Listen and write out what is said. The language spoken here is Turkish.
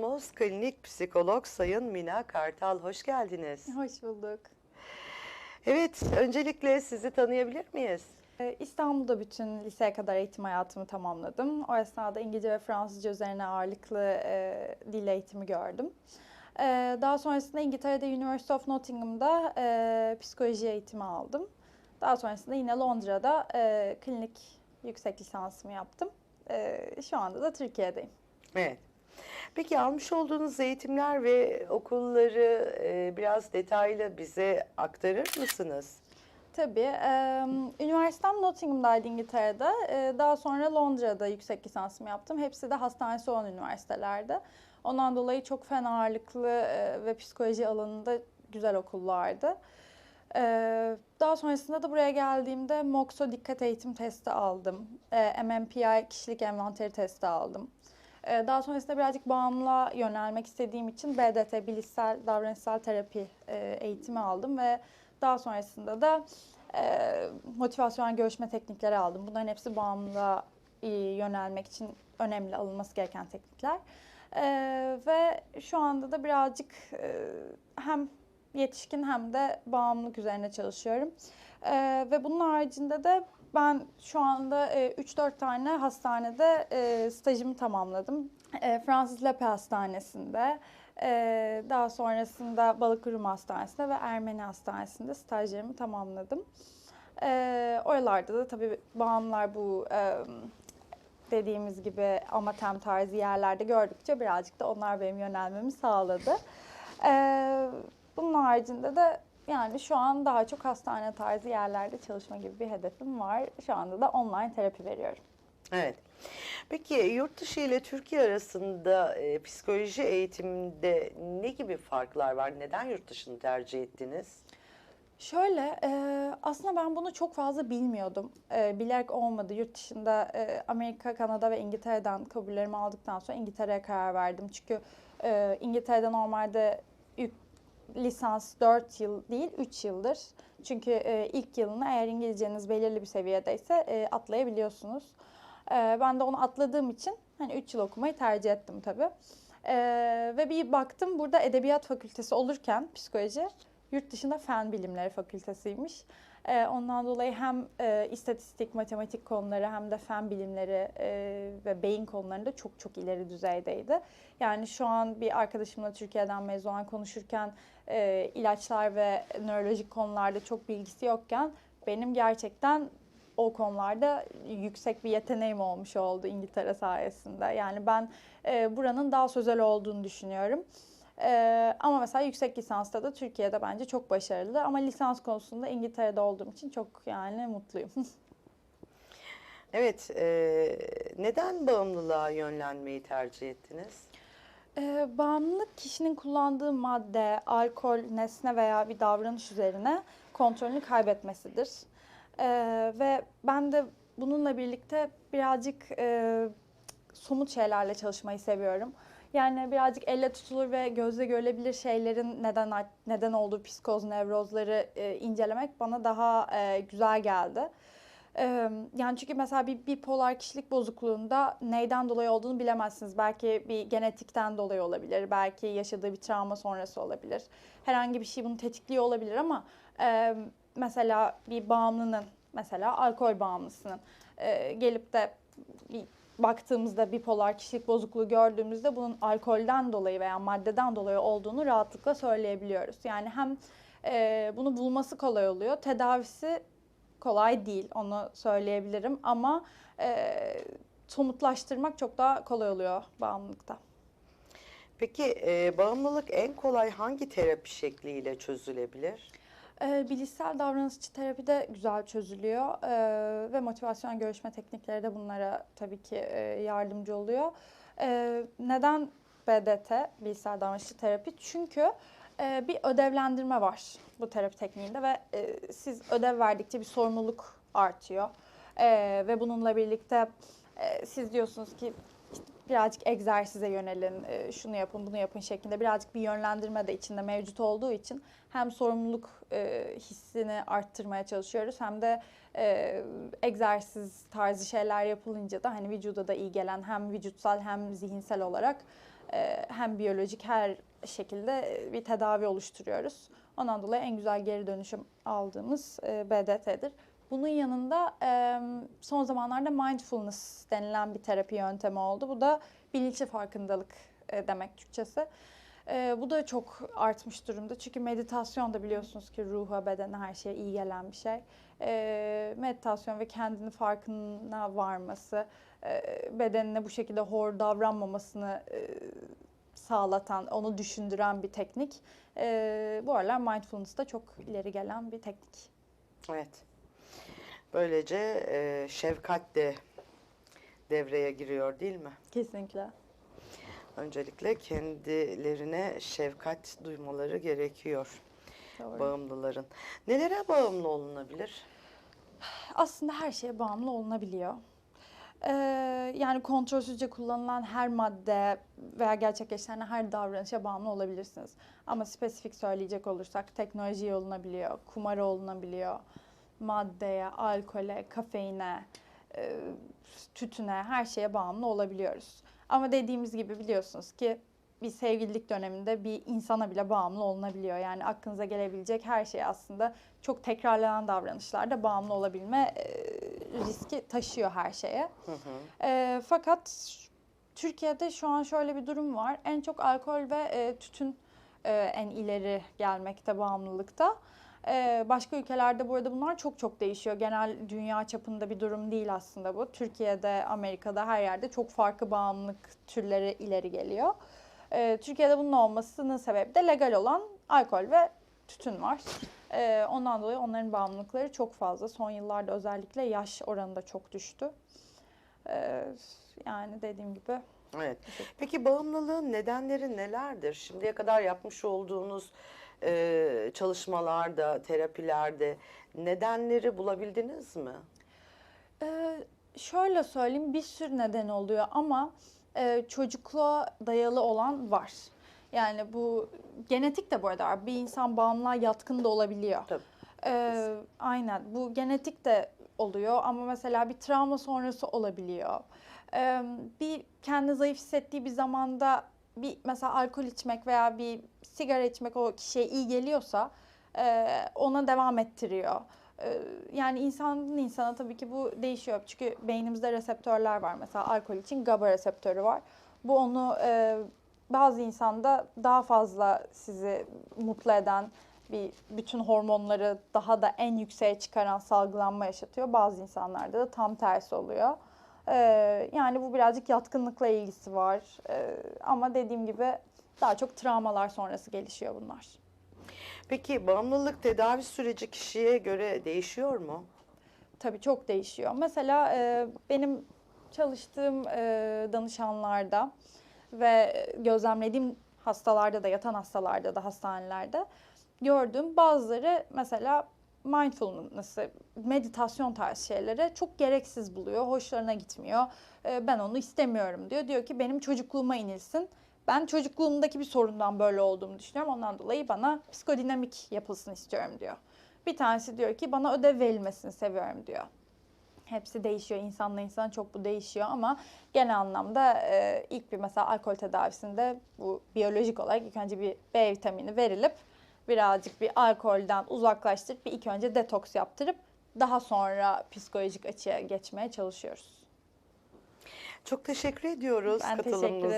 Konuğumuz klinik psikolog Sayın Mina Kartal. Hoş geldiniz. Hoş bulduk. Evet, öncelikle sizi tanıyabilir miyiz? Ee, İstanbul'da bütün liseye kadar eğitim hayatımı tamamladım. O esnada İngilizce ve Fransızca üzerine ağırlıklı e, dil eğitimi gördüm. E, daha sonrasında İngiltere'de University of Nottingham'da e, psikoloji eğitimi aldım. Daha sonrasında yine Londra'da e, klinik yüksek lisansımı yaptım. E, şu anda da Türkiye'deyim. Evet. Peki almış olduğunuz eğitimler ve okulları e, biraz detaylı bize aktarır mısınız? Tabii. E, üniversitem Nottingham'daydı İngiltere'de. E, daha sonra Londra'da yüksek lisansımı yaptım. Hepsi de hastanesi olan üniversitelerde. Ondan dolayı çok fen ağırlıklı e, ve psikoloji alanında güzel okullardı. E, daha sonrasında da buraya geldiğimde MOXO dikkat eğitim testi aldım. E, MMPI kişilik envanteri testi aldım. E, daha sonrasında birazcık bağımlılığa yönelmek istediğim için BDT, bilişsel davranışsal terapi e, eğitimi aldım ve daha sonrasında da e, motivasyon görüşme teknikleri aldım. Bunların hepsi bağımlılığa e, yönelmek için önemli alınması gereken teknikler. Ve şu anda da birazcık hem yetişkin hem de bağımlılık üzerine çalışıyorum. Ve bunun haricinde de ben şu anda e, 3-4 tane hastanede e, stajımı tamamladım. E, Fransız Lepe Hastanesi'nde, ee, daha sonrasında Balıkırım Hastanesi'nde ve Ermeni Hastanesi'nde stajlarımı tamamladım. Ee, oralarda da tabii bağımlılar bu e, dediğimiz gibi amatem tarzı yerlerde gördükçe birazcık da onlar benim yönelmemi sağladı. Ee, bunun haricinde de yani şu an daha çok hastane tarzı yerlerde çalışma gibi bir hedefim var. Şu anda da online terapi veriyorum. Evet. Peki yurt dışı ile Türkiye arasında e, psikoloji eğitiminde ne gibi farklar var? Neden yurt dışını tercih ettiniz? Şöyle, e, aslında ben bunu çok fazla bilmiyordum. E, bilerek olmadı. Yurt dışında e, Amerika, Kanada ve İngiltere'den kabullerimi aldıktan sonra İngiltere'ye karar verdim. Çünkü e, İngiltere'de normalde lisans 4 yıl değil 3 yıldır. Çünkü e, ilk yılını eğer İngilizceniz belirli bir seviyedeyse e, atlayabiliyorsunuz. E, ben de onu atladığım için hani 3 yıl okumayı tercih ettim tabii. E, ve bir baktım burada edebiyat fakültesi olurken psikoloji yurt dışında fen bilimleri fakültesiymiş. Ee, ondan dolayı hem e, istatistik, matematik konuları hem de fen bilimleri e, ve beyin konularında çok çok ileri düzeydeydi. Yani şu an bir arkadaşımla Türkiye'den mezun olan konuşurken e, ilaçlar ve nörolojik konularda çok bilgisi yokken benim gerçekten o konularda yüksek bir yeteneğim olmuş oldu İngiltere sayesinde. Yani ben e, buranın daha sözel olduğunu düşünüyorum. Ee, ama mesela yüksek lisansta da Türkiye'de bence çok başarılı. Ama lisans konusunda İngiltere'de olduğum için çok yani mutluyum. Evet, e, neden bağımlılığa yönlenmeyi tercih ettiniz? Ee, bağımlılık kişinin kullandığı madde, alkol, nesne veya bir davranış üzerine kontrolünü kaybetmesidir. Ee, ve ben de bununla birlikte birazcık e, somut şeylerle çalışmayı seviyorum. Yani birazcık elle tutulur ve gözle görülebilir şeylerin neden neden olduğu psikoz, nevrozları e, incelemek bana daha e, güzel geldi. E, yani çünkü mesela bir bipolar kişilik bozukluğunda neyden dolayı olduğunu bilemezsiniz. Belki bir genetikten dolayı olabilir, belki yaşadığı bir travma sonrası olabilir. Herhangi bir şey bunu tetikliyor olabilir ama e, mesela bir bağımlının, mesela alkol bağımlısının e, gelip de baktığımızda bipolar kişilik bozukluğu gördüğümüzde bunun alkolden dolayı veya maddeden dolayı olduğunu rahatlıkla söyleyebiliyoruz. Yani hem e, bunu bulması kolay oluyor, tedavisi kolay değil onu söyleyebilirim ama e, somutlaştırmak çok daha kolay oluyor bağımlılıkta. Peki e, bağımlılık en kolay hangi terapi şekliyle çözülebilir? E, bilişsel davranışçı terapi de güzel çözülüyor e, ve motivasyon görüşme teknikleri de bunlara tabii ki e, yardımcı oluyor. E, neden BDT, bilişsel davranışçı terapi? Çünkü e, bir ödevlendirme var bu terapi tekniğinde ve e, siz ödev verdikçe bir sorumluluk artıyor. E, ve bununla birlikte e, siz diyorsunuz ki birazcık egzersize yönelin, e, şunu yapın, bunu yapın şeklinde birazcık bir yönlendirme de içinde mevcut olduğu için hem sorumluluk e, hissini arttırmaya çalışıyoruz hem de e, egzersiz tarzı şeyler yapılınca da hani vücuda da iyi gelen hem vücutsal hem zihinsel olarak hem biyolojik her şekilde bir tedavi oluşturuyoruz. Ondan dolayı en güzel geri dönüşüm aldığımız BDT'dir. Bunun yanında son zamanlarda mindfulness denilen bir terapi yöntemi oldu. Bu da bilinçli farkındalık e, demek Türkçesi. E, bu da çok artmış durumda. Çünkü meditasyon da biliyorsunuz ki ruha, bedene, her şeye iyi gelen bir şey. E, meditasyon ve kendini farkına varması, e, bedenine bu şekilde hor davranmamasını sağlatan, onu düşündüren bir teknik. Bu aralar mindfulness'ta çok ileri gelen bir teknik. Evet. Böylece e, şefkat de devreye giriyor değil mi? Kesinlikle. Öncelikle kendilerine şefkat duymaları gerekiyor Doğru. bağımlıların. Nelere bağımlı olunabilir? aslında her şeye bağımlı olunabiliyor. Ee, yani kontrolsüzce kullanılan her madde veya gerçekleşen her davranışa bağımlı olabilirsiniz. Ama spesifik söyleyecek olursak teknolojiye olunabiliyor, kumara olunabiliyor, maddeye, alkole, kafeine, e, tütüne, her şeye bağımlı olabiliyoruz. Ama dediğimiz gibi biliyorsunuz ki bir sevgililik döneminde bir insana bile bağımlı olunabiliyor. Yani aklınıza gelebilecek her şey aslında çok tekrarlanan davranışlarda bağımlı olabilme e, riski taşıyor her şeye. Hı hı. E, fakat Türkiye'de şu an şöyle bir durum var. En çok alkol ve e, tütün e, en ileri gelmekte bağımlılıkta. Başka ülkelerde burada bunlar çok çok değişiyor. Genel dünya çapında bir durum değil aslında bu. Türkiye'de, Amerika'da her yerde çok farklı bağımlılık türleri ileri geliyor. Türkiye'de bunun olmasının sebebi de legal olan alkol ve tütün var. Ondan dolayı onların bağımlılıkları çok fazla. Son yıllarda özellikle yaş oranı da çok düştü. Yani dediğim gibi Evet. Peki bağımlılığın nedenleri nelerdir? Şimdiye kadar yapmış olduğunuz e, çalışmalarda, terapilerde nedenleri bulabildiniz mi? Ee, şöyle söyleyeyim bir sürü neden oluyor ama e, çocukluğa dayalı olan var. Yani bu genetik de bu arada. Bir insan bağımlılığa yatkın da olabiliyor. Tabii. Ee, aynen bu genetik de oluyor ama mesela bir travma sonrası olabiliyor. Ee, bir kendi zayıf hissettiği bir zamanda bir mesela alkol içmek veya bir sigara içmek o kişiye iyi geliyorsa e, ona devam ettiriyor. Ee, Yani insanın insana tabii ki bu değişiyor. Çünkü beynimizde reseptörler var. Mesela alkol için GABA reseptörü var. Bu onu e, bazı insanda daha fazla sizi mutlu eden bir bütün hormonları daha da en yükseğe çıkaran salgılanma yaşatıyor. Bazı insanlarda da tam tersi oluyor. Ee, yani bu birazcık yatkınlıkla ilgisi var. Ee, ama dediğim gibi daha çok travmalar sonrası gelişiyor bunlar. Peki bağımlılık tedavi süreci kişiye göre değişiyor mu? Tabii çok değişiyor. Mesela e, benim çalıştığım e, danışanlarda ve gözlemlediğim hastalarda da yatan hastalarda da hastanelerde gördüğüm bazıları mesela mindfulness'ı, meditasyon tarzı şeyleri çok gereksiz buluyor, hoşlarına gitmiyor. E, ben onu istemiyorum diyor. Diyor ki benim çocukluğuma inilsin. Ben çocukluğumdaki bir sorundan böyle olduğumu düşünüyorum. Ondan dolayı bana psikodinamik yapılsın istiyorum diyor. Bir tanesi diyor ki bana ödev verilmesini seviyorum diyor. Hepsi değişiyor. İnsanla insana çok bu değişiyor ama genel anlamda e, ilk bir mesela alkol tedavisinde bu biyolojik olarak ilk önce bir B vitamini verilip birazcık bir alkolden uzaklaştırıp bir ilk önce detoks yaptırıp daha sonra psikolojik açıya geçmeye çalışıyoruz. Çok teşekkür ediyoruz Ben teşekkür katılımınız